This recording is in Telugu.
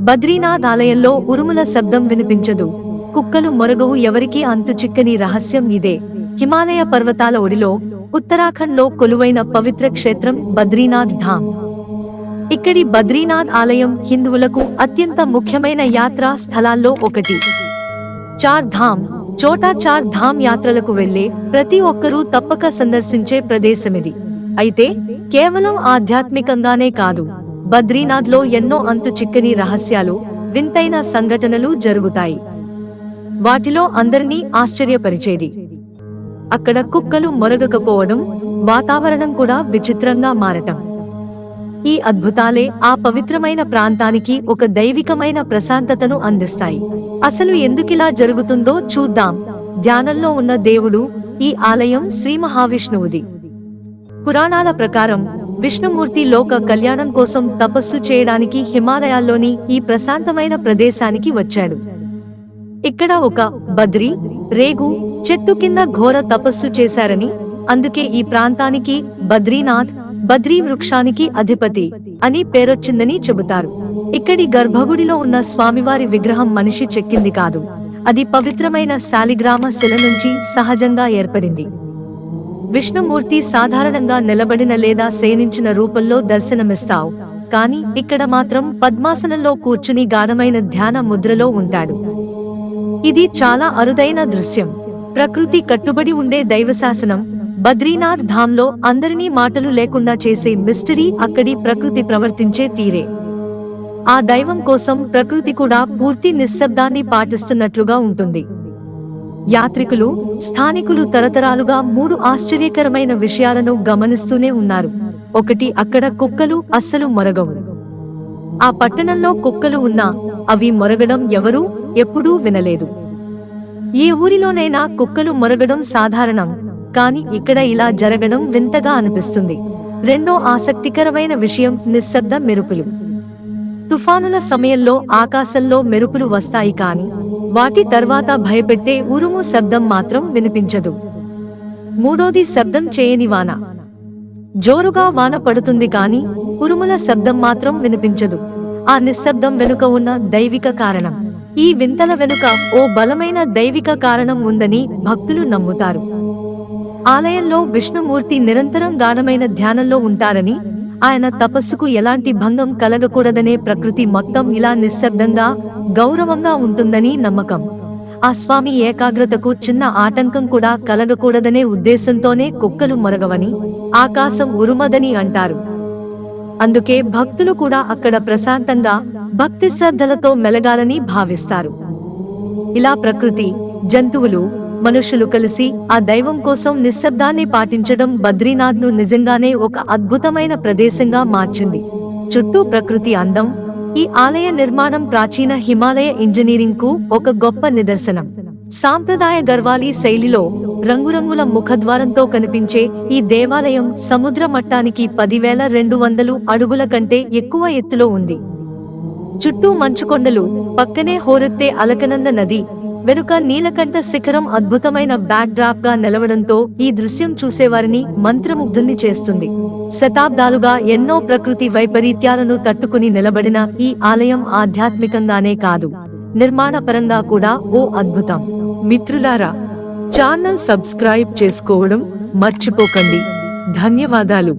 బద్రీనాథ్ ఆలయంలో ఉరుముల శబ్దం వినిపించదు. కుక్కలు మొరగవు ఎవరికీ అంతు చిక్కని రహస్యం ఇదే. హిమాలయ పర్వతాల ఒడిలో ఉత్తరాఖండ్లో కొలువైన పవిత్ర క్షేత్రం బద్రీనాథ్ ధామ్. ఇక్కడి బద్రీనాథ్ ఆలయం హిందువులకు అత్యంత ముఖ్యమైన యాత్రా స్థలాల్లో ఒకటి. చార్ ధామ్. చోటా చార్ ధామ్ యాత్రలకు వెళ్ళే ప్రతి ఒక్కరూ తప్పక సందర్శించే ప్రదేశమిది. అయితే కేవలం ఆధ్యాత్మికంగానే కాదు. బద్రీనాథ్లో ఎన్నో అంతు చిక్కని రహస్యాలు వింతైన సంఘటనలు జరుగుతాయి. వాటిలో అందరినీ ఆశ్చర్యపరిచేది. అక్కడ కుక్కలు మొరగకపోవడం వాతావరణం కూడా విచిత్రంగా మారటం. ఈ అద్భుతాలే ఆ పవిత్రమైన ప్రాంతానికి ఒక దైవికమైన ప్రశాంతతను అందిస్తాయి. అసలు ఎందుకిలా జరుగుతుందో చూద్దాం. ధ్యానంలో ఉన్న దేవుడు ఈ ఆలయం శ్రీ మహావిష్ణువుది. పురాణాల ప్రకారం విష్ణుమూర్తి లోక కళ్యాణం కోసం తపస్సు చేయడానికి హిమాలయాల్లోని ఈ ప్రశాంతమైన ప్రదేశానికి వచ్చాడు. ఇక్కడ ఒక బద్రి రేగు చెట్టు కింద ఘోర తపస్సు చేశారని అందుకే ఈ ప్రాంతానికి బద్రీనాథ్ బద్రీ వృక్షానికి అధిపతి అని పేరొచ్చిందని చెబుతారు. ఇక్కడి గర్భగుడిలో ఉన్న స్వామివారి విగ్రహం మనిషి చెక్కింది కాదు. అది పవిత్రమైన శాలిగ్రామ శిల నుంచి సహజంగా ఏర్పడింది. విష్ణుమూర్తి సాధారణంగా నిలబడిన లేదా శయనించిన రూపంలో దర్శనమిస్తావు. కానీ ఇక్కడ మాత్రం పద్మాసనంలో కూర్చుని గాఢమైన ధ్యాన ముద్రలో ఉంటాడు. ఇది చాలా అరుదైన దృశ్యం. ప్రకృతి కట్టుబడి ఉండే దైవశాసనం బద్రీనాథ్ ధామ్లో అందరినీ మాటలు లేకుండా చేసే మిస్టరీ అక్కడి ప్రకృతి ప్రవర్తించే తీరే. ఆ దైవం కోసం ప్రకృతి కూడా పూర్తి నిశ్శబ్దాన్ని పాటిస్తున్నట్లుగా ఉంటుంది. యాత్రికులు స్థానికులు తరతరాలుగా మూడు ఆశ్చర్యకరమైన విషయాలను గమనిస్తూనే ఉన్నారు. ఒకటి అక్కడ కుక్కలు అస్సలు మొరగవు. ఆ పట్టణంలో కుక్కలు ఉన్నా అవి మొరగడం ఎవరూ ఎప్పుడూ వినలేదు. ఏ ఊరిలోనైనా కుక్కలు మొరగడం సాధారణం కాని ఇక్కడ ఇలా జరగడం వింతగా అనిపిస్తుంది. రెండో ఆసక్తికరమైన విషయం నిశ్శబ్ద మెరుపులు. తుఫానుల సమయంలో ఆకాశంలో మెరుపులు వస్తాయి కానీ వాటి తర్వాత భయపెట్టే ఉరుము శబ్దం మాత్రం వినిపించదు. మూడోది శబ్దం చేయని వాన. జోరుగా వాన పడుతుంది కాని ఉరుముల శబ్దం మాత్రం వినిపించదు. ఆ నిశ్శబ్దం వెనుక ఉన్న దైవిక కారణం. ఈ వింతల వెనుక ఓ బలమైన దైవిక కారణం ఉందని భక్తులు నమ్ముతారు. ఆలయంలో విష్ణుమూర్తి నిరంతరం గాఢమైన ధ్యానంలో ఉంటారని ఆయన తపస్సుకు ఎలాంటి భంగం కలగకూడదనే ప్రకృతి మొత్తం ఇలా నిశ్శబ్దంగా గౌరవంగా ఉంటుందని నమ్మకం. ఆ స్వామి ఏకాగ్రతకు చిన్న ఆటంకం కూడా కలగకూడదనే ఉద్దేశంతోనే కుక్కలు మొరగవని ఆకాశం ఉరుమదని అంటారు. అందుకే భక్తులు కూడా అక్కడ ప్రశాంతంగా భక్తి శ్రద్ధలతో మెలగాలని భావిస్తారు. ఇలా ప్రకృతి జంతువులు మనుషులు కలిసి ఆ దైవం కోసం నిశ్శబ్దాన్ని పాటించడం బద్రీనాథ్ను నిజంగానే ఒక అద్భుతమైన ప్రదేశంగా మార్చింది. చుట్టూ ప్రకృతి అందం ఈ ఆలయ నిర్మాణం ప్రాచీన హిమాలయ ఇంజనీరింగ్కు ఒక గొప్ప నిదర్శనం. సాంప్రదాయ గర్వాలీ శైలిలో రంగురంగుల ముఖద్వారంతో కనిపించే ఈ దేవాలయం సముద్ర మట్టానికి పదివేల రెండు వందలు అడుగుల కంటే ఎక్కువ ఎత్తులో ఉంది. చుట్టూ మంచుకొండలు పక్కనే హోరెత్తే అలకనంద నది వెనుక నీలకంఠ శిఖరం అద్భుతమైన బ్యాక్ డ్రాప్గా నిలవడంతో ఈ దృశ్యం చూసేవారిని మంత్రముగ్ధుల్ని చేస్తుంది. శతాబ్దాలుగా ఎన్నో ప్రకృతి వైపరీత్యాలను తట్టుకుని నిలబడిన ఈ ఆలయం ఆధ్యాత్మికంగానే కాదు. నిర్మాణపరంగా కూడా ఓ అద్భుతం. మిత్రులారా ఛానల్ సబ్స్క్రైబ్ చేసుకోవడం మర్చిపోకండి. ధన్యవాదాలు.